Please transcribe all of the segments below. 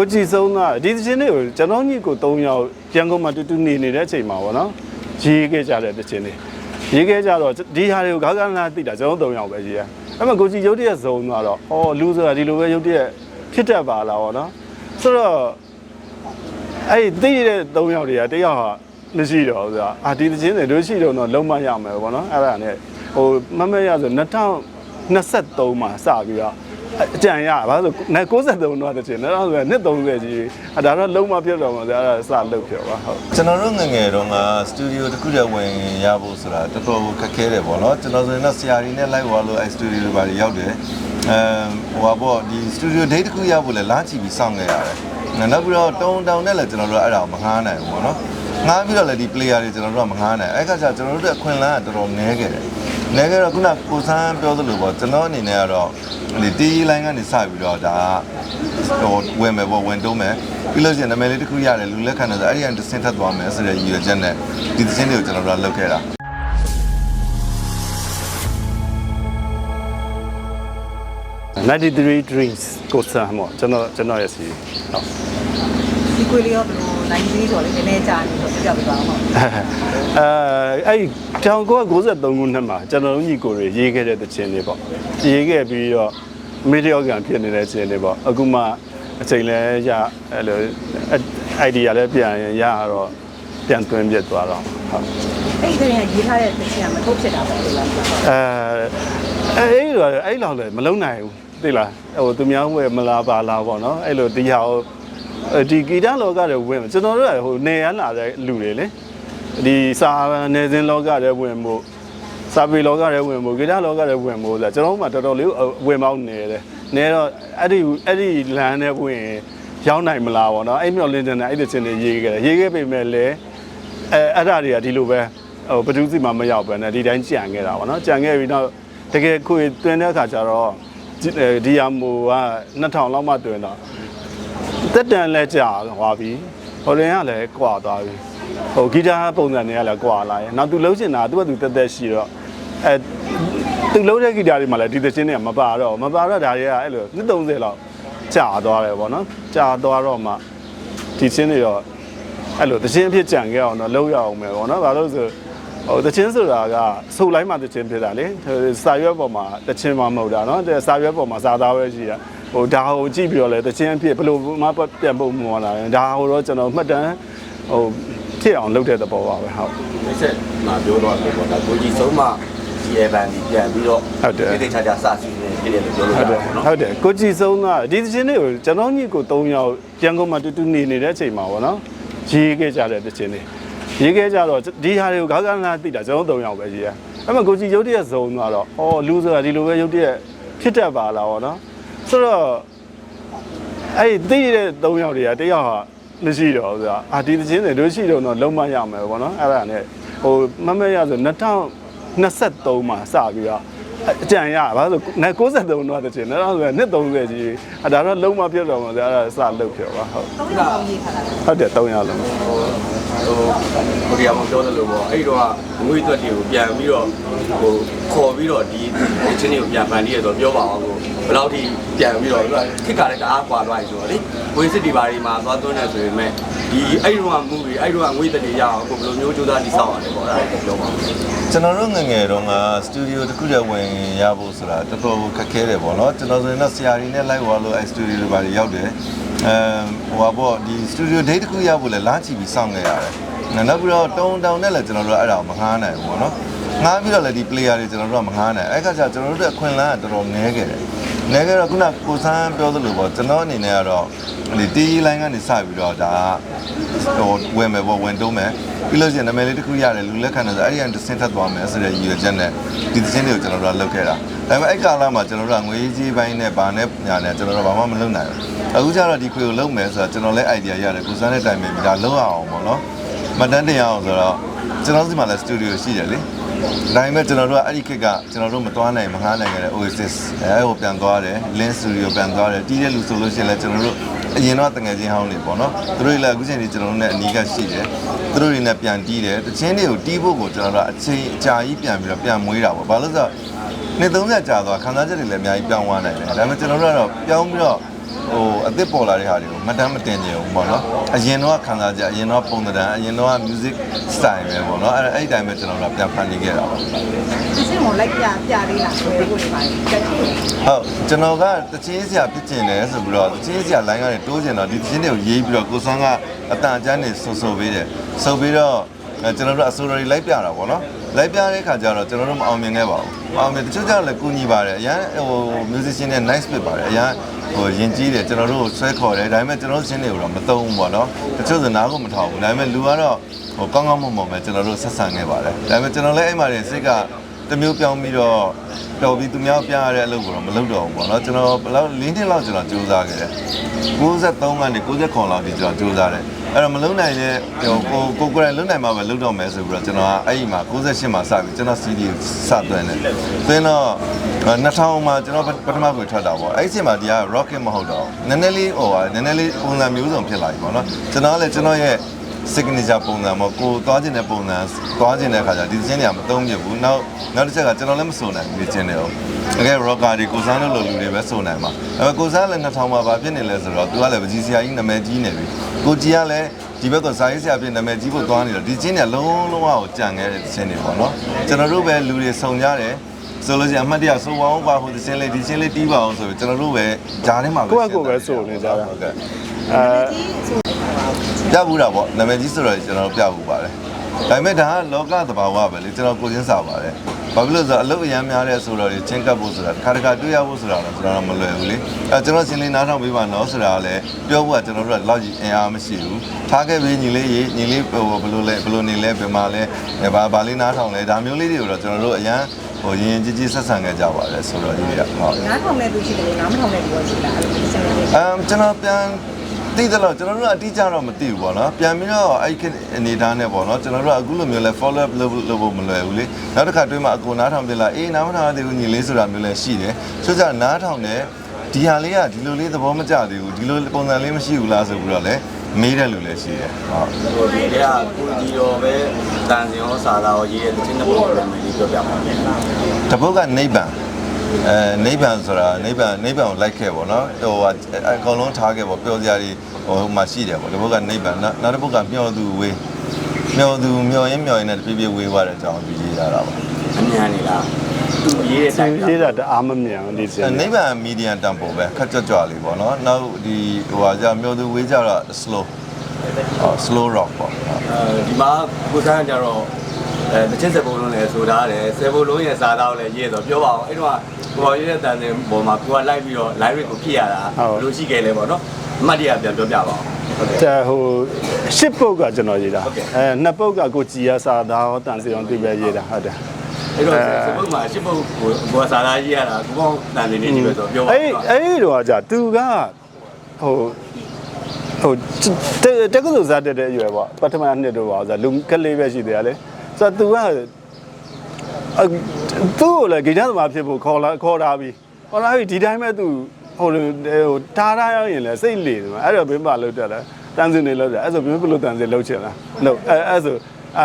ကိုကြည်ဆုံးကဒီသချင်းတွေကိုကျွန်တော်ညီကို၃ယောက်ရန်ကုန်မှာတူတူနေနေတဲ့အချိန်မှာပေါ့နော်ရေးခဲ့ကြတဲ့သချင်းတွေရေးခဲ့ကြတော့ဒီဟာတွေကိုဂါဂနာသိတာကျွန်တော်၃ယောက်ပဲရေးရအဲ့မှာကိုကြည်ရုပ်တရက်ဇုံတော့အော်လူဆိုတာဒီလိုပဲရုပ်တရက်ဖြစ်တတ်ပါလားပေါ့နော်ဆိုတော့အဲ့ဒီသိတဲ့၃ယောက်တွေကတယောက်ဟာမရှိတော့ဘူးဆိုတာအာဒီသချင်းတွေတို့ရှိတော့တော့လုံးမရမယ်ပေါ့နော်အဲ့ဒါနဲ့ဟိုမမရဆို2023မှာစပြီးတော့ အကြံရဘာလို့လဲ63တော့တချင်တော့ဆိုနှစ်30ကြီးအဲဒါတော့လုံးမဖြစ်တော့မှာဆိုအဲ့ဒါစလုပ်ဖြစ်ပါဟုတ်ကျွန်တော်တို့ငယ်ငယ်တုန်းကစတူဒီယိုတစ်ခုတည်းဝင်ရဖို့ဆိုတာတော်တော်ခက်ခဲတယ်ပေါ့နော်ကျွန်တော်ဆိုရင်တော့ဆရာကြီးနဲ့လိုက်သွားလို့အဲစတူဒီယိုတွေပါရောက်တယ်အဲဟိုပါပေါ့ဒီစတူဒီယိုဒိတ်တစ်ခုရဖို့လဲလာချီပြီးစောင့်ခဲ့ရတယ်နောက်ပြီးတော့တုံတောင်နဲ့လည်းကျွန်တော်တို့အဲ့ဒါကိုမငားနိုင်ဘူးပေါ့နော် ငားပြီးတော့လည်းဒီ player တွေကျွန်တော်တို့ကမငားနိုင်အဲ့ခါကျကျွန်တော်တို့အခွင့်အလမ်းကတော်တော်နည်းခဲ့တယ်နည်းခဲ့တော့ခုနကိုဆန်းပြောသလိုပေါ့ကျွန်တော်အနေနဲ့ကတော့ဒီတီးလိုင်းကနေစပြီးတော့ဒါဟိုဝင်မယ်ပေါ့ဝင်တုံးမယ်ပြီးလို့ရှိရင်နာမည်လေးတစ်ခုရတယ်လူလက်ခံတယ်ဆိုအဲ့ဒီကနေတစ်ဆင့်ထပ်သွားမယ်ဆိုတဲ့ရည်ရွယ်ချက်နဲ့ဒီသင်းတွေကိုကျွန်တော်တို့ကလုပ်ခဲ့တာ93 drinks ကိုစမ်းပေါ့ကျွန်တော်ကျွန်တော်ရဲ့စီဟုတ်ဒီကွေလေးရောဘယ်လို နိုင်သေးဆိုတော့လေနည်းနည်းကြာနေတော့ပြပြပေးပါဦးဟုတ်အဲအဲ့1993ခုနှစ်မှာကျွန်တော်တို့ညီကိုတွေရေးခဲ့တဲ့တခြင်းတွေပေါ့ရေးခဲ့ပြီးတော့မီဒီယာကန်ဖြစ်နေတဲ့ခြင်းတွေပေါ့အခုမှအချိန်လဲရအဲ့လို idea လည်းပြန်ရရတော့ပြန်သွင်းပြသွားတော့ဟုတ်အဲ့ဒီတည်းကရေးထားတဲ့သချင်းကမထုတ်ဖြစ်တာပေါ့လေလားအဲအဲ့လိုအဲ့လောက်လည်းမလုံးနိုင်ဘူးသိလားဟိုသူများဝယ်မလာပါလားပေါ့နော်အဲ့လိုဒီဟာကို ဒီဂီတလောကတွေဝင်ကျွန်တော်တို့ကဟိုနေရလာတဲ့လူတွေလေဒီစာနေစဉ်လောကတွေဝင်ဖို့စာပေလောကတွေဝင်ဖို့ဂီတလောကတွေဝင်ဖို့ဆိုကျွန်တော်တို့မှတော်တော်လေးဝင်ပေါင်းနေတယ်နေတော့အဲ့ဒီအဲ့ဒီလမ်းနဲ့ဝင်ရောက်နိုင်မလားပေါ့နော်အဲ့မျောလင်းတဲ့အဲ့ဒီချင်းတွေရေးခဲ့တယ်ရေးခဲ့ပေမဲ့လည်းအဲအဲ့ဒါတွေကဒီလိုပဲဟိုဘယ်သူစီမှမရောက်ပဲねဒီတိုင်းကြံခဲ့တာပေါ့နော်ကြံခဲ့ပြီးတော့တကယ်ခွေတွင်တဲ့အခါကျတော့ဒီယာမိုက2000လောက်မှတွင်တော့ တက်တန်လဲကြာသွားပြီဟိုရင်ကလည်းကွာသွားပြီဟိုဂီတပုံစံတွေကလည်းကွာလာရဲ့နောက်သူလှုပ်ရှင်တာသူကသူတက်တက်ရှိတော့အဲသူလှုပ်တဲ့ဂီတတွေမှာလည်းဒီသချင်းတွေကမပါတော့မပါတော့ဒါတွေကအဲ့လိုနှစ်30လောက်ကြာသွားတယ်ပေါ့နော်ကြာသွားတော့မှဒီချင်းတွေတော့အဲ့လိုသချင်းအဖြစ်ကြံခဲ့အောင်တော့လှုပ်ရအောင်မယ်ပေါ့နော်ဘာလို့လဲဆိုဟိုတချင်းဆိုတာကစုပ်လိုက်မှတချင်းဖြစ်တာလေစာရွက်ပေါ်မှာတချင်းမှမဟုတ်တာเนาะစာရွက်ပေါ်မှာစာသားပဲရှိတာ ဟိုဒါဟိုကြည့်ပြီးတော့လေတချင်းအဖြစ်ဘယ်လိုမှပြန်ပုံမလာဘူးဒါဟိုတော့ကျွန်တော်မှတ်တမ်းဟိုဖြစ်အောင်လုပ်တဲ့သဘောပါပဲဟုတ်ဒီဆက်မှာပြောတော့တယ်ပေါ့ဒါကိုကြီးဆုံးမဒီအဗန်ဒီပြန်ပြီးတော့ဟုတ်တယ်ဒီတိတ်ချာချာစစီနေဖြစ်တယ်လို့ပြောလို့ဟုရတ်တတာယ်ပေါ့နော်ဟုတ်တယ်ကိုကြည်ဆုံးကဒီသချင်းတွေကိုကျွန်တော်ညီကို၃ယောက်ရန်ကုန်မှာတူတူနေနေတဲ့အချိန်မှာပေါ့နော်ရေးခဲ့ကြတဲ့သချင်းတွေရေးခဲ့ကြတော့ဒီဟာတွေကိုဂါဂနာသိတာကျွန်တော်၃ယောက်ပဲရေးရအဲ့မှာကိုကြည်ရုပ်တရက်ဇုံတော့အော်လူဆိုတာဒီလိုပဲရုပ်တရက်ဖြစ်တတ်ပါလားပေါ့နော် ဆိုတော့အဲ့ဒီသိတဲ့၃ယောက်တွေကတယောက်ဟာမရှိတော့ဘူးဆိုတာအာဒီသချင်းတွေတို့ရှိတော့တော့လုံးမရမယ်ပေါ့နော်အဲ့ဒါနဲ့ဟိုမမရဆို2023မှာစပြီးတော့အကြံရဘာလို့လဲ63တော့တချင်တော့ဆိုနှစ်30ကြီးအဲဒါတော့လုံးမဖြစ်တော့မှာဆိုအဲ့ဒါစလုပ်ဖြစ်ပါဟုတ်သုံးယောက်အောင်ရေးထားတာဟုတ်တယ်300လုံး ဟိုဟိုဒီအောင်ပြောတယ်လို့ပေါ့အဲ့တော့ငွေသွက်တွေကိုပြန်ပြီးတော့ဟိုခေါ်ပြီးတော့ဒီဒီချင်းတွေကိုပြန်ဖန်တီးရတော့ပြောပါအောင်ကိုဘယ်လောက်ထိပြန်ပြီးတော့ခစ်ကလည်းတအားကွာသွားပြီဆိုတော့လေဝင်းစစ်ဒီပါတွေမှာသွားသွင်းနေဆိုရင်မဲ့ဒီအဲ့တော့မူတွေအဲ့တော့ငွေသွက်တွေရအောင်ကိုဘယ်လိုမျိုးကြိုးစားတိစောက်ရတယ်ပေါ့အဲ့ဒါပြောပါဦးကျွန်တော်တို့ငယ်ငယ်တုန်းကစတူဒီယိုတစ်ခုတည်းဝင်ရဖို့ဆိုတာတော်တော်ခက်ခဲတယ်ပေါ့နော်ကျွန်တော်ဆိုရင်တော့ဆရာကြီးနဲ့လိုက်သွားလို့အဲစတူဒီယိုတွေပါရောက်တယ် အဲဟိုပါပေါ့ဒီစတူဒီယိုဒိတ်တစ်ခုရဖို့လဲလာချီပြီးစောင့်ခဲ့ရတယ်နောက်ပြီးတော့တုံတောင်နဲ့လည်းကျွန်တော်တို့အဲ့ဒါကိုမငားနိုင်ဘူးပေါ့နော်ငားပြီးတော့လည်းဒီ player တွေကျွန်တော်တို့ကမငားနိုင်အဲ့ခါကျကျွန်တော်တို့အခွင့်အလမ်းကတော်တော်နည်းခဲ့တယ် နည်းခဲ့တော့ခုနကိုဆန်းပြောသလိုပေါ့ကျွန်တော်အနေနဲ့ကတော့ဒီတီးလိုင်းကနေစပြီးတော့ဒါဟိုဝင်မယ်ပေါ့ဝင်တုံးမယ်ပြီးလို့ရှိရင်နာမည်လေးတစ်ခုရတယ်လူလက်ခံတယ်ဆိုအဲ့ဒီကနေတစ်ဆင့်ထပ်သွားမယ်ဆိုတဲ့ရည်ရွယ်ချက်နဲ့ဒီသင်းတွေကိုကျွန်တော်တို့ကလုပ်ခဲ့တာဒါပေမဲ့အဲ့ကာလမှာကျွန်တော်တို့ကငွေကြီးပိုင်းနဲ့ဗာနဲ့ညာနဲ့ကျွန်တော်တို့ဘာမှမလုပ်နိုင်ဘူးအခုကျတော့ဒီခွေကိုလုပ်မယ်ဆိုတော့ကျွန်တော်လည်း idea ရတယ်ကိုစမ်းတဲ့တိုင်ပဲဒါလုပ်ရအောင်ပေါ့နော်မတန်းတင်ရအောင်ဆိုတော့ကျွန်တော်စီမှာလည်း studio ရှိတယ်လေ ဒါပေမဲ့ကျွန်တော်တို့ကအဲ့ဒီခေတ်ကကျွန်တော်တို့မသွားနိုင်မငားနိုင်ခဲ့တဲ့ Oasis အဲဟိုပြန်သွားတယ် Lin Studio ပြန်သွားတယ်တီးတဲ့လူဆိုလို့ရှိရင်လည်းကျွန်တော်တို့အရင်တော့တငယ်ချင်းဟောင်းနေပေါ့နော်သူတို့လည်းအခုချိန်ကြီးကျွန်တော်တို့နဲ့အနီးကရှိတယ်သူတို့တွေနဲ့ပြန်တီးတယ်တချင်းတွေကိုတီးဖို့ကိုကျွန်တော်တို့အချိန်အကြာကြီးပြန်ပြီးတော့ပြန်မွေးတာပေါ့ဘာလို့လဲဆိုတော့နှစ်30ကြာသွားခန်းစားချက်တွေလည်းအများကြီးပြောင်းသွားနိုင်တယ်ဒါပေမဲ့ကျွန်တော်တို့ကတော့ပြောင်းပြီးတော့ ဟိုအသစ်ပေါ်လာတဲ့ဟာတွေကိုမတမ်းမတင်ကြဘူးပေါ့နော်အရင်တော့ခံစားကြအရင်တော့ပုံသဏ္ဍာန်အရင်တော့ music style ပဲပေါ့နော်အဲ့အဲ့ဒီတိုင်းပဲကျွန်တော်တို့ပြန်ဖန်တီးခဲ့တာပါဒီစင်ကိုလိုက်ပြပြလေးလားဆွဲဖို့နေပါလေတက်ကြည့်ဟုတ်ကျွန်တော်ကတချင်းစရာပြစ်ကျင်တယ်ဆိုပြီးတော့တချင်းစရာ line ကနေတိုးကျင်တော့ဒီတချင်းတွေကိုရေးပြီးတော့ကိုစွမ်းကအတန်အကျန်းနေဆူဆူပေးတယ်ဆိုပြီးတော့ အဲကျွန်တော်တို့အဆိုတော်တွေလိုက်ပြတာပေါ့နော်လိုက်ပြတဲ့ခါကျတော့ကျွန်တော်တို့မအောင်မြင်ခဲ့ပါဘူးမအောင်မြင်တချို့ကျတော့လည်းကူညီပါတယ်အရန်ဟို musician နဲ့ nice ဖြစ်ပါတယ်အရန်ဟိုယဉ်ကျေးတယ်ကျွန်တော်တို့ဆွဲခေါ်တယ်ဒါပေမဲ့ကျွန်တော်တို့ချင်းတွေကိုတော့မသုံးဘူးပေါ့နော်တချို့စနားကိုမထောင်ဘူးဒါပေမဲ့လူကတော့ဟိုကောင်းကောင်းမွန်မွန်ပဲကျွန်တော်တို့ဆက်ဆံခဲ့ပါတယ်ဒါပေမဲ့ကျွန်တော်လည်းအဲ့မှာနေစိတ်ကတစ်မျိုးပြောင်းပြီးတော့တော်ပြီးသူများပြရတဲ့အလုပ်ကိုတော့မလုပ်တော့ဘူးပေါ့နော်ကျွန်တော်ဘယ်လောက်၄နှစ်လောက်ကျွန်တော်စူးစမ်းခဲ့တယ်93ကနေ90လောက်ထိကျွန်တော်စူးစမ်းတယ် အဲ့တော့မလုံနိုင်တဲ့ဟိုကိုကိုကိုယ်တိုင်လုံနိုင်မှပဲလုံတော့မယ်ဆိုပြီးတော့ကျွန်တော်ကအဲ့ဒီမှာ98မှာစပြီးကျွန်တော် CD စသွင်းတယ်သွင်းတော့2000မှာကျွန်တော်ပထမကိုထွက်တာပေါ့အဲ့ဒီအချိန်မှာဒီက rocket မဟုတ်တော့နည်းနည်းလေးဟိုဟာနည်းနည်းလေးပုံစံမျိုးစုံဖြစ်လာပြီပေါ့နော်ကျွန်တော်ကလည်းကျွန်တော်ရဲ့ signature ပုံစံပေါ့ကိုသွားခြင်းတဲ့ပုံစံသွားခြင်းတဲ့ခါကျဒီချင်းတွေကမသုံးပြဘူးနောက်နောက်တစ်ချက်ကကျွန်တော်လည်းမစုံနိုင်ဘူးဒီချင်းတွေတော့တကယ် rocker တွေကိုစားလို့လိုလူတွေပဲစုံနိုင်မှာအဲကိုစားလည်း2000မှာဘာဖြစ်နေလဲဆိုတော့သူကလည်းပကြီးဆရာကြီးနာမည်ကြီးနေပြီကိုကြီးကလည်းဒီဘက်ကစာရေးဆရာဖြစ်နာမည်ကြီးဖို့သွားနေတော့ဒီချင်းတွေကလုံးလုံးဝကိုကြံခဲ့တဲ့ချင်းတွေပေါ့နော်ကျွန်တော်တို့ပဲလူတွေစုံကြတယ်ဆိုလို့ရှိရင်အမှတ်တရဆိုပါအောင်ကွာဟိုဒီချင်းလေးဒီချင်းလေးတီးပါအောင်ဆိုပြီးကျွန်တော်တို့ပဲဂျားထဲမှာပဲကိုယ့်အကိုယ်ပဲစိုးနေကြတာဟုတ်ကဲ့အဲဒီဆို ပြဘူးတာပေါ့နာမည်ကြီးဆိုတော့ကျွန်တော်ပြဘူးပါတယ်ဒါပေမဲ့ဒါကလောကသဘာဝပဲလေကျွန်တော်ကိုချင်းစာပါတယ်ဘာဖြစ်လို့လဲဆိုတော့အလုပ်အရမ်းများတဲ့ဆိုတော့ချင်းကပ်ဖို့ဆိုတာတစ်ခါတစ်ခါတွေ့ရဖို့ဆိုတာတော့ကျွန်တော်မလွယ်ဘူးလေအဲကျွန်တော်ချင်းလေးနားထောင်ပေးပါနော်ဆိုတာကလည်းပြောဖို့ကကျွန်တော်တို့ကလောက်ကြီးအင်အားမရှိဘူးထားခဲ့ပြီးညီလေးရေညီလေးဟိုဘယ်လိုလဲဘယ်လိုနေလဲဘယ်မှာလဲဘာဘာလေးနားထောင်လဲဒါမျိုးလေးတွေကိုတော့ကျွန်တော်တို့အရန်ဟိုရင်ကြီးကြီးဆက်ဆံခဲ့ကြပါတယ်ဆိုတော့ဒီကဟုတ်နားထောင်တဲ့သူရှိတယ်နားမထောင်တဲ့သူရောရှိတာအဲ့ဒီစင်လေးအမ်ကျွန်တော်ပြန် သိတယ်လို့ကျွန်တော်တို့ကအတိအကျတော့မသိဘူးပေါ့နော်ပြန်ပြီးတော့အဲ့ဒီအနေထားနဲ့ပေါ့နော်ကျွန်တော်တို့ကအခုလိုမျိုးလဲ follow up လုပ်လုပ်ဖို့မလွယ်ဘူးလေနောက်တစ်ခါတွေ့မှအကိုနားထောင်ပြလာအေးနားမထောင်ရသေးဘူးညီလေးဆိုတာမျိုးလဲရှိတယ်ဆိုကြနားထောင်တယ်ဒီဟာလေးကဒီလိုလေးသဘောမကျသေးဘူးဒီလိုပုံစံလေးမရှိဘူးလားဆိုပြီးတော့လဲမေးတဲ့လူလည်းရှိတယ်ဟုတ်ဟိုဒီကကိုကြီးတော်ပဲတန်စင်ရောစာသားရောရေးတဲ့တခြင်းတစ်ပုဒ်နာမည်လေးပြောပြပါမယ်တပုတ်ကနိဗ္ဗာန် အဲနိဗ္ဗာန်ဆိုတာနိဗ္ဗာန်နိဗ္ဗာန်ကိုလိုက်ခဲ့ပေါ့နော်ဟိုအကောင်လုံးထားခဲ့ပေါ့ပြောစရာတွေဟိုမှာရှိတယ်ပေါ့တပုတ်ကနိဗ္ဗာန်နောက်တစ်ပုတ်ကမျောသူဝေးမျောသူမျောရင်းမျောရင်းနဲ့တပြေးပြေးဝေးသွားတဲ့အကြောင်းပြီးရေးရတာပါအမြန်နေလားသူရေးတဲ့စင်တိုင်ရေးတာတအားမမြန်ဘူးဒီစင်အဲနိဗ္ဗာန်မီဒီယံတမ်ပိုပဲခက်ကြွကြွလေးပေါ့နော်နောက်ဒီဟိုဟာじゃမျောသူဝေးကြတော့ slow အော် slow rock ပေါ့ဟုတ်အဲဒီမှာကိုစားကြတော့အဲတခြင်းစပုံလုံးလည်းဆိုထားတယ်စပုံလုံးရဲ့စာသားကိုလည်းရေးတော့ပြောပါအောင်အဲ့တော့ ကိုပေါ်ရေးတဲ့တန်စင်ပေါ်မှာကိုကလိုက်ပြီးတော့ live ကိုဖြစ်ရတာဘယ်လိုရှိခဲ့လဲပေါ့နော်အမှတ်တရပြန်ပြောပြပါအောင်ဟုတ်ကဲ့ တဲ့ဟိုရှစ်ပုတ်ကကျွန်တော်ရေးတာ ဟုတ်ကဲ့ အဲနှစ်ပုတ်ကကိုကြည်ရစာသားရောတန်စီအောင်သူပဲရေးတာဟုတ်တယ် အဲ့တော့စပုံမှာရှစ်ပုတ်ကိုကိုစာသားရေးရတာကိုပေါ့တန်နေနေဒီပဲဆိုပြောပါ အဲ့အဲ့တော့じゃသူကဟိုဟိုတက်ကစုစားတက်တဲ့အရွယ်ပေါ့ပထမနှစ်တော့ပါဆိုလူကလေးပဲရှိသေးတယ်လေဆိုတော့ तू ကအဲ သူ့ကိုလည်းဂိမ်းသမားဖြစ်ဖို့ခေါ်လာခေါ်တာပြီးခေါ်လာပြီးဒီတိုင်းပဲ तू ဟိုဟိုတားထားရရင်လည်းစိတ်လေတယ်အဲ့တော့ဘင်းပါလို့တက်တယ်တန်းစင်နေလို့တက်အဲ့ဆိုဘင်းဘလို့တန်းစင်လောက်ချင်လားလို့အဲ့အဲ့ဆို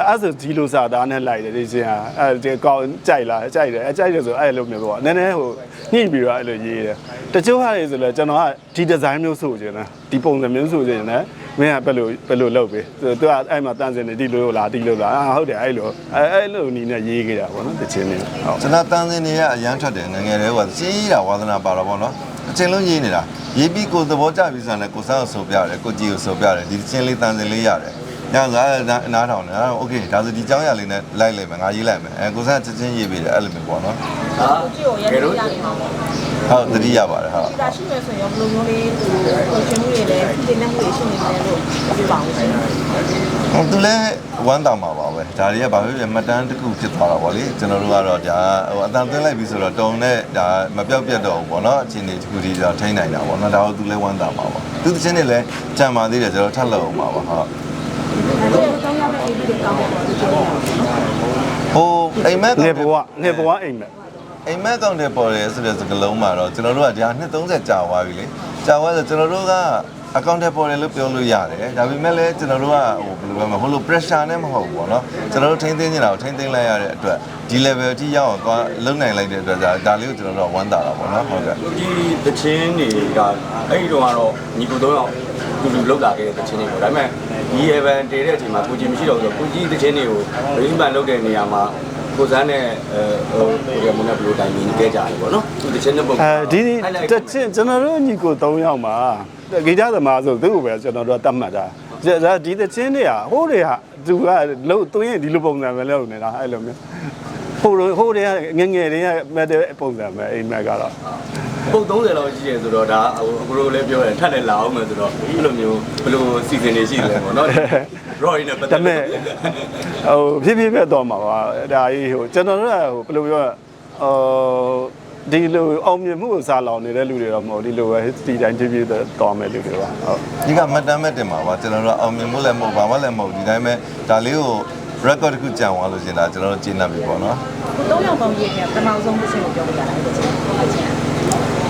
အဲ့ဆိုဒီလိုစာသားနဲ့လိုက်တယ်ဒီစင်ဟာအဲ့ဒီကောင်းကြိုက်လားကြိုက်တယ်အဲ့ကြိုက်တယ်ဆိုအဲ့လိုမျိုးပေါ့နည်းနည်းဟိုညှိပြီးတော့အဲ့လိုရေးတယ်တချို့ဟာတွေဆိုလဲကျွန်တော်ကဒီဒီဇိုင်းမျိုးဆိုချင်တယ်ဒီပုံစံမျိုးဆိုချင်တယ် မင်းကဘယ်လိုဘယ်လိုလုပ်ပေးသူကအဲ့မှာတန်းစင်နေဒီလိုလားဒီလိုလားအာဟုတ်တယ်အဲ့လိုအဲ့အဲ့လိုနီးနဲ့ရေးခဲ့တာပေါ့နော်တချင်းနေဟုတ် ကျွန်တော်တန်းစင်းတွေကအရန်ထွက်တယ်ငယ်ငယ်လေးကစီးတာဝါသနာပါတော့ဗောနော်အချိန်လုံးရေးနေတာရေးပြီးကိုသဘောကျပြီးဆိုတော့ကိုစမ်းကိုဆိုပြတယ်ကိုကြည်ကိုဆိုပြတယ်ဒီချင်းလေးတန်းစင်းလေးရတယ်ညစားအနားထောင်တယ်โอเคဒါဆိုဒီကြောင်းရလေးနဲ့လိုက်လိုက်မယ်ငါရေးလိုက်မယ်အဲကိုစမ်းချက်ချင်းရေးပေးတယ်အဲ့လိုမျိုးပေါ့နော် ဟာ ကြည့်ကိုရနေကြနေမှာပေါ့ ဟုတ်သတိရပါတယ်ဟုတ်ဒီကရှိမယ်ဆိုရင်ဘယ်လိုမျိုးလေးသူကိုရှင်မှုတွေလည်းဒီနေ့မှုတွေရှိနေတယ်လို့ပြောပါဦးရှင်ဟိုသူလည်းဝမ်းတောင်ပါပါပဲဒါတွေကဘာဖြစ်လဲမှတ်တမ်းတစ်ခုဖြစ်သွားတာပေါ့လေကျွန်တော်တို့ကတော့ဒါဟိုအတန်သွင်းလိုက်ပြီဆိုတော့တုံနဲ့ဒါမပြောက်ပြတ်တော့ဘူးပေါ့နော်အချိန်တွေတစ်ခုတည်းတော့ထိန်းနိုင်တာပေါ့နော်ဒါတော့သူလည်းဝမ်းတောင်ပါပါသူတစ်ချင်းတွေလည်းကြံပါသေးတယ်ကျွန်တော်ထပ်လို့အောင်ပါပါဟုတ်ဒါကြောင့်တော့ရမယ့် AB တွေကောင်းပါဘူးဒီလိုဟိုအိမ်မက်နေဘဝနေဘဝအိမ်မက် အိမ်မက်ကောင်တွေပေါ်တယ်ဆိုတဲ့စကားလုံးမှာတော့ကျွန်တော်တို့ကဒါနှစ်30ကြာသွားပြီလေကြာသွားဆိုကျွန်တော်တို့ကအကောင့်ထဲပေါ်တယ်လို့ပြောလို့ရတယ်ဒါပေမဲ့လည်းကျွန်တော်တို့ကဟိုဘယ်လိုပြောမလဲဟိုလို pressure နဲ့မဟုတ်ဘူးပေါ့နော်ကျွန်တော်တို့ထိန်းသိမ်းနေတာကိုထိန်းသိမ်းလိုက်ရတဲ့အတွက်ဒီ level အထိရောက်အောင်သွားလုံနိုင်လိုက်တဲ့အတွက်ဒါဒါလေးကိုကျွန်တော်တို့ကဝမ်းသာတာပေါ့နော်ဟုတ်ကဲ့ဒီတချင်းတွေကအဲ့ဒီတော့ကတော့ညီကိုတော့လူလူလောက်လာခဲ့တဲ့တချင်းတွေပေါ့ဒါပေမဲ့ဒီ event တည်တဲ့အချိန်မှာကိုကြီးမရှိတော့ဘူးဆိုကိုကြီးတချင်းတွေကိုရင်းပန်လုပ်တဲ့နေရာမှာ ကိုစန်းနဲ့အဲဟိုဒီမနေ့ဘလို့တိုင်မြင်ခဲ့ကြတယ်ပေါ့နော်သူတချင်းတဲ့ပုံအဲဒီတချင်းကျွန်တော်တို့ညီကို3ယောက်မှာဂီတသမားဆိုသူ့ကိုပဲကျွန်တော်တို့ကတတ်မှတ်တာဒါဒီတချင်းတွေကဟိုးတွေကသူကလို့သူရင်ဒီလိုပုံစံပဲလုပ်နေတာအဲ့လိုမျိုးဟိုဟိုတွေကငငယ်တွေကမတဲ့ပုံစံပဲအိမ်မက်ကတော့ပုံ30လောက်ရှိတယ်ဆိုတော့ဒါဟိုအခုလိုလည်းပြောတယ်ထပ်လည်းလာအောင်မယ်ဆိုတော့အဲ့လိုမျိုးဘယ်လိုစီစဉ်နေရှိလဲပေါ့နော် draw နဲ့ပတ်သက်ဒါပေမဲ့ဟိုဖြည်းဖြည်းပဲတော့မှာပါဒါကြီးဟိုကျွန်တော်တို့ကဟိုဘယ်လိုပြောဟိုဒီလိုအောင်မြင်မှုကိုစာလောင်နေတဲ့လူတွေတော့မဟုတ်ဒီလိုပဲ history တိုင်းဖြည်းဖြည်းတော့မယ်လူတွေပါဟုတ်ဒီကမတမ်းမတင်ပါပါကျွန်တော်တို့အောင်မြင်မှုလည်းမဟုတ်ဘာမှလည်းမဟုတ်ဒီတိုင်းပဲဒါလေးကို record တစ်ခုကြံသွားလို့ရှင်ဒါကျွန်တော်တို့ကျင်းနေပြီပေါ့နော်ခု၃ယောက်ပေါင်းရည်ကပထမဆုံးဖြစ်ရှင်ကိုပြောပြတာလေ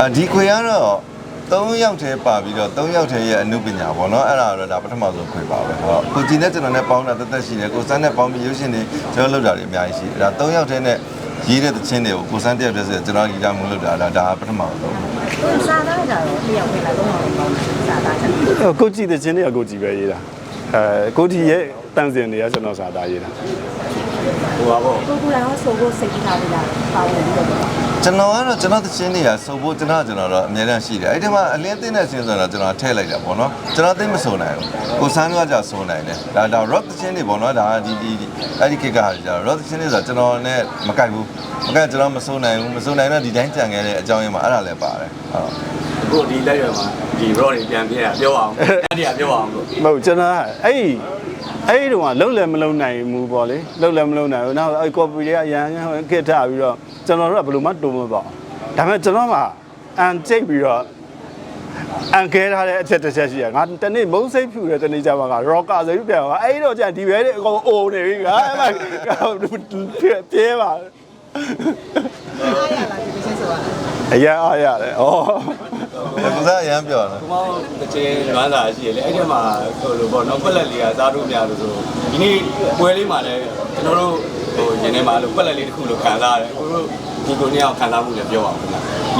အဒီခွေကတော့ 3ယောက်တည်းပါပြီးတော့3ယောက်တည်းရဲ့အမှုပညာပေါ့နော်အဲ့ဒါတော့ဒါပထမဆုံးခွေပါပဲဟုတ်ကိုကြည်နဲ့ကျွန်တော်နဲ့ပေါင်းတာတက်တက်ရှိတယ်ကိုစန်းနဲ့ပေါင်းပြီးရုပ်ရှင်တွေကျွန်တော်လုပ်တာတွေအများကြီးရှိတယ်ဒါ3ယောက်တည်းနဲ့ရေးတဲ့သချင်းတွေကိုကိုစန်းတယောက်တည်းဆိုကျွန်တော်ဂီတမှုလုပ်တာဒါဒါပထမဆုံးသူစာသားကြတော့တယောက်ပဲလာတော့စာသားချက်ကိုကြည့်တဲ့ချင်းတွေကကိုကြည့်ပဲရေးတာအဲကိုကြည့်ရဲ့တန်စင်တွေကကျွန်တော်စာသားရေးတာ ဟိုပါပေါ့ကိုကူလာတော့ဆိုဖို့စိတ်ကြီးထားပြီးလာပါဝင်ပြီးတော့ကျွန်တော်ကတော့ကျွန်တော်သချင်းတွေကစုပ်ဖို့ကျွန်တော်ကျွန်တော်တော့အများကြီးရှိတယ်အဲ့ဒီမှာအလင်းသိတဲ့သချင်းဆိုတော့ကျွန်တော်ထည့်လိုက်တာပေါ့နော်ကျွန်တော်သိမစုံနိုင်ဘူးကိုစန်းကကြာစုံနိုင်တယ်ဒါဒါ rock သချင်းတွေပေါ့နော်ဒါဒီဒီအဲ့ဒီကိကဟာကြာ rock သချင်းတွေဆိုတော့ကျွန်တော်နဲ့မကိုက်ဘူးမကိုက်ကျွန်တော်မစုံနိုင်ဘူးမစုံနိုင်တော့ဒီတိုင်းကြံခဲ့တဲ့အကြောင်းရင်းမှာအဲ့ဒါလည်းပါတယ်ဟုတ်အခုဒီလက်ရွယ်မှာဒီ Roy တွေပြန်ပြတာပြောအောင်အဲ့ဒီကပြောအောင်လို့မဟုတ်ကျွန်တော်ကအဲ့ဒီ အဲ့ဒီတော့လုံးလည်းမလုံးနိုင်ဘူးပေါ့လေလုံးလည်းမလုံးနိုင်ဘူးနောက်အဲ့ copy တွေကအရန်ခက်ထပြီးတော့ကျွန်တော်တို့ကဘယ်လိုမှတုံးမပေါ့ဒါပေမဲ့ကျွန်တော်မှအန်ကျိတ်ပြီးတော့အန်ခဲထားတဲ့အချက်တစ်ချက်ရှိရငါတနေ့မုံစိတ်ဖြူတယ်တနေ့ကျမှကရော့ကာစိတ်ပြန်သွားအဲ့တော့ကျဒီဘဲအကုန်အိုနေပြီငါအဲ့မှာပြဲပါအားရလာဒီချင်းဆိုတာအရန်အားရတယ်ဩ ကစားအရန်ပြောတယ်ဒီမောင်တစ်ချင်းလွမ်းစာရှိရလေအဲ့ဒီမှာဟိုလိုပေါ့နော်ကွက်လက်လေးကစားလို့မရလို့ဆိုဒီနေ့ပွဲလေးမှာလည်းကျွန်တော်တို့ဟိုရင်းထဲမှာလို့ကွက်လက်လေးတစ်ခုလို့ခံစားရတယ်အခုတို့ဒီကိုနေ့အောင်ခံစားမှုလည်းပြောအောင်ခင်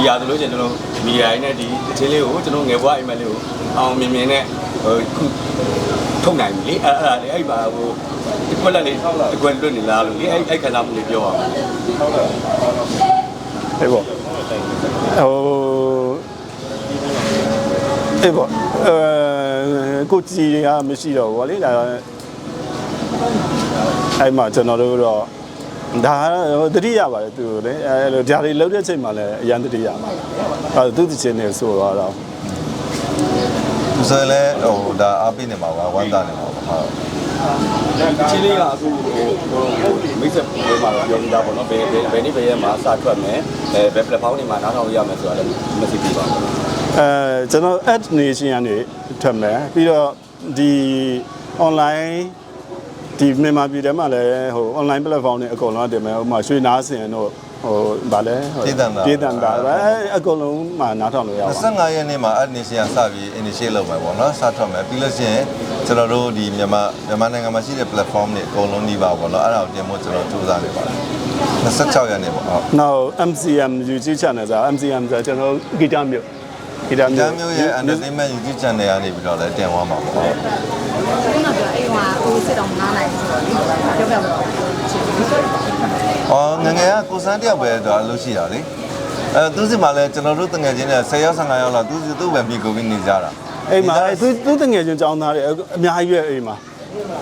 ဗျာဒီဟာဆိုလို့ချင်းကျွန်တော်မီဒီယာရင်းနဲ့ဒီတစ်ချင်းလေးကိုကျွန်တော်ငယ်ဘွားအိမ်မက်လေးကိုအောင်မြင်မြင်နဲ့ဟိုခုထုတ်နိုင်ပြီလေအဲ့အဲ့ဒါလေအဲ့ပါဟိုဒီကွက်လက်လေးဒီကွက်လွတ်နေလားလို့လေအဲ့အဲ့ခံစားမှုလေးပြောအောင်အေးပေါ့ဟို အေးပေါ့အဲကိုကြည်ကမရှိတော့ဘူးဗောလေဒါအဲ့မှာကျွန်တော်တို့တော့ဒါတတိယပါတယ်သူလေအဲလိုဒါတွေလောက်တဲ့ချိန်မှာလည်းအရန်တတိယပါအဲသူတချင်းနေဆိုတော့တော့ဆိုရင်လည်းဟိုဒါအားပေးနေမှာပါဝမ်းသာနေမှာပါဟုတ်ချင်းလေးကအခုဟိုမိတ်ဆက်ပြောမှာပြောနေတာပေါ့နော်ဘယ်ဘယ်ဘယ်နေ့ဘယ်ရက်မှာစထွက်မယ်အဲဘယ် platform တွေမှာနားထောင်ရမယ်ဆိုတာလည်း message ပြပါဦး အဲကျွန်တော် at nation ကနေထွက်မယ်ပြီးတော့ဒီ online ဒီမြန်မာပြည်ထဲမှာလည်းဟို online platform တွေအကုန်လုံးတင်မယ်ဟိုမှာရွှေနားစင်တို့ဟိုဗာလဲပြည်တန်တာပဲအကုန်လုံးမှာနားထောင်လို့ရပါ25ရက်နေ့မှာ admission စပြီး initiate လုပ်မယ်ပေါ့နော်စထွက်မယ်ပြီးလို့ရှိရင်ကျွန်တော်တို့ဒီမြန်မာမြန်မာနိုင်ငံမှာရှိတဲ့ platform တွေအကုန်လုံးနှီးပါပေါ့နော်အဲ့ဒါကိုတင်ဖို့ကျွန်တော်စူးစမ်းနေပါတယ်26ရက်နေ့ပေါ့ဟုတ်နောက် MCM YouTube channel ဆို MCM ဆိုကျွန်တော်ဂီတ မျိုးဂီတကျမျိုးမ်းမျိုးရဲ့ entertainment YouTube channel ကနေပြီးတော့လည်းတင်သွားမှာပေါ့ဟုတ်ခုနကပြောအိမ်မှာကိုစစ်တော့မနာနိုင်ဘူးဆိုတော့ပြောပြပါဦးချင်းအော်ငယ်ငယ်ကကိုစန်းတယောက်ပဲတော့အလုပ်ရှိတာလေအဲသူစီမှာလည်းကျွန်တော်တို့တငယ်ချင်းတွေ10ရောက်15ရောက်လောက်သူစီသူ့ပဲပြီးကိုပြီးနေကြတာအိမ်မှာသူသူတငယ်ချင်းចောင်းသားတွေအများကြီးပဲအိမ်မှာ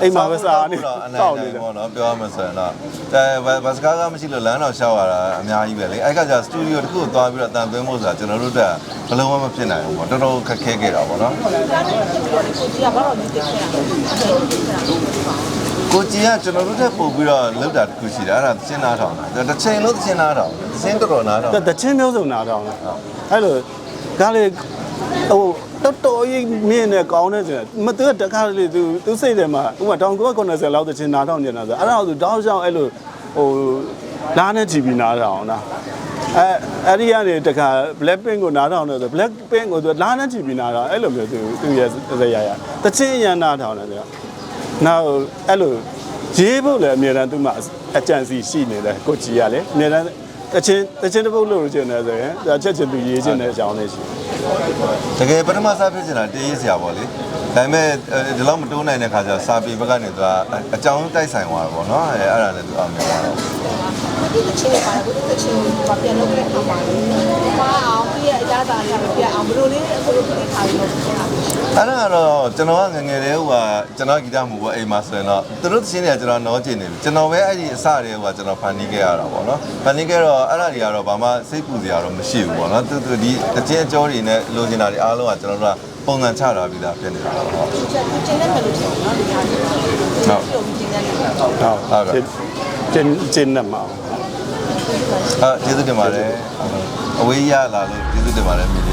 အိမ်မှာပဲစားနေတော့အနိုင်တောက်နိုနေင်တယ်ပေါ့နော်ပြောရမှဆိုရင်တော့အဲဘတ်စကားကမရှိလို့လမ်းတော့ရှောက်ရတာအများကြီးပဲလေအဲ့ကကြစတူဒီယိုတစ်ခုကိုသွားပြီးတော့တန်သွင်းဖို့ဆိုတာကျွန်တော်တို့ကဘယ်လုံးမှမဖြစ်နိုင်ဘူးပေါ့တော်တော်ခက်ခဲခဲ့တာပေါ့နော်ဒါနဲ့ကိုကြီးကဘာလို့ဒီတက်ခဲ့တာလဲကိုကြီးကကျွန်တော်တို့ထက်ပို့ပြီးတော့လောက်တာတစ်ခုရှိတယ်အဲ့ဒါသင်းနာထောင်တာတစ်ချိန်လုံးသင်းနာထောင်သင်းတော်တော်နာထောင်တချင်းမျိုးစုံနားထောင်တယ်အဲ့လိုကားလေဟို တော်တော်ကြီးမြင့်နေကောင်းနေတယ်မသူကတခါလေသူသူစိတ်ထဲမှာဥပမာ1990လောက်တချင်းနားထောင်နေတာဆိုအဲ့ဒါဆိုတောင်းဆောင်အဲ့လိုဟိုလားနဲ့ TV နားထောင်တာအဲအဲ့ဒီကနေတခါ Blackpink ကိုနားထောင်တယ်ဆို Blackpink ကိုသူလာနှချီပြီးနားထောင်အဲ့လိုမျိုးသူသူရဲ့ဇရရတချင်းရန်နားထောင်တယ်ဆိုတော့နောက်အဲ့လိုရေးဖို့လည်းအများတန်းသူ့မှာအကြံစီရှိနေတယ်ကိုကြီးကလေအများတန်း တချင်းတချင်းတစ်ပုတ်လို့လို့ကျင်တယ်ဆိုရင်ဒါချက်ချင်းသူရေးခြင်းတဲ့အကြောင်းလေးရှိတယ်တကယ်ပထမစားဖြစ်နေတာတေးရေးစရာပေါ့လေဒါပေမဲ့ဒီလောက်မတိုးနိုင်တဲ့ခါကျစာပေဘက်ကနေသူကအကြောင်းတိုက်ဆိုင်သွားတာပေါ့နော်အဲအဲ့ဒါလည်းသူအောင်မြင်သွားတော့ဒီတချင်းလေးပါတယ်ဒီတချင်းကိုပြန်လုပ်တဲ့အခါမှာပါအောင်ပြည့်အကြတာလေးကိုပြအောင်ဘယ်လိုလေးအခုလိုပြထားပြီးတော့ပြန်လာပြီ အဲ့ဒါကတော့ကျွန်တော်ကငယ်ငယ်လေးဟိုကကျွန်တော်ဂီတမှုပေါ့အိမ်မှာဆိုရင်တော့သူတို့သချင်းတွေကကျွန်တော်နောကျင်နေပြီကျွန်တော်ပဲအဲ့ဒီအစတွေကဟိုကကျွန်တော်ဖန်တီးခဲ့ရတာပေါ့နော်ဖန်တီးခဲ့တော့အဲ့ဒါတွေကတော့ဘာမှစိတ်ပူစရာတော့မရှိဘူးပေါ့နော်သူသူဒီသချင်းအကျော်တွေနဲ့လိုချင်တာတွေအားလုံးကကျွန်တော်တို့ကပုံစံချတာပြီးသားဖြစ်နေတာပေါ့ဟုတ်ဒီချက်ချင်းနဲ့မလို့ချက်နော်ဒီခါကျတော့ပြုံးချင်းနဲ့လည်းဟုတ်ကျင်းကျင်းနေမှာအာကျေးဇူးတင်ပါတယ်အဝေးရလာလို့ကျေးဇူးတင်ပါတယ်မြေ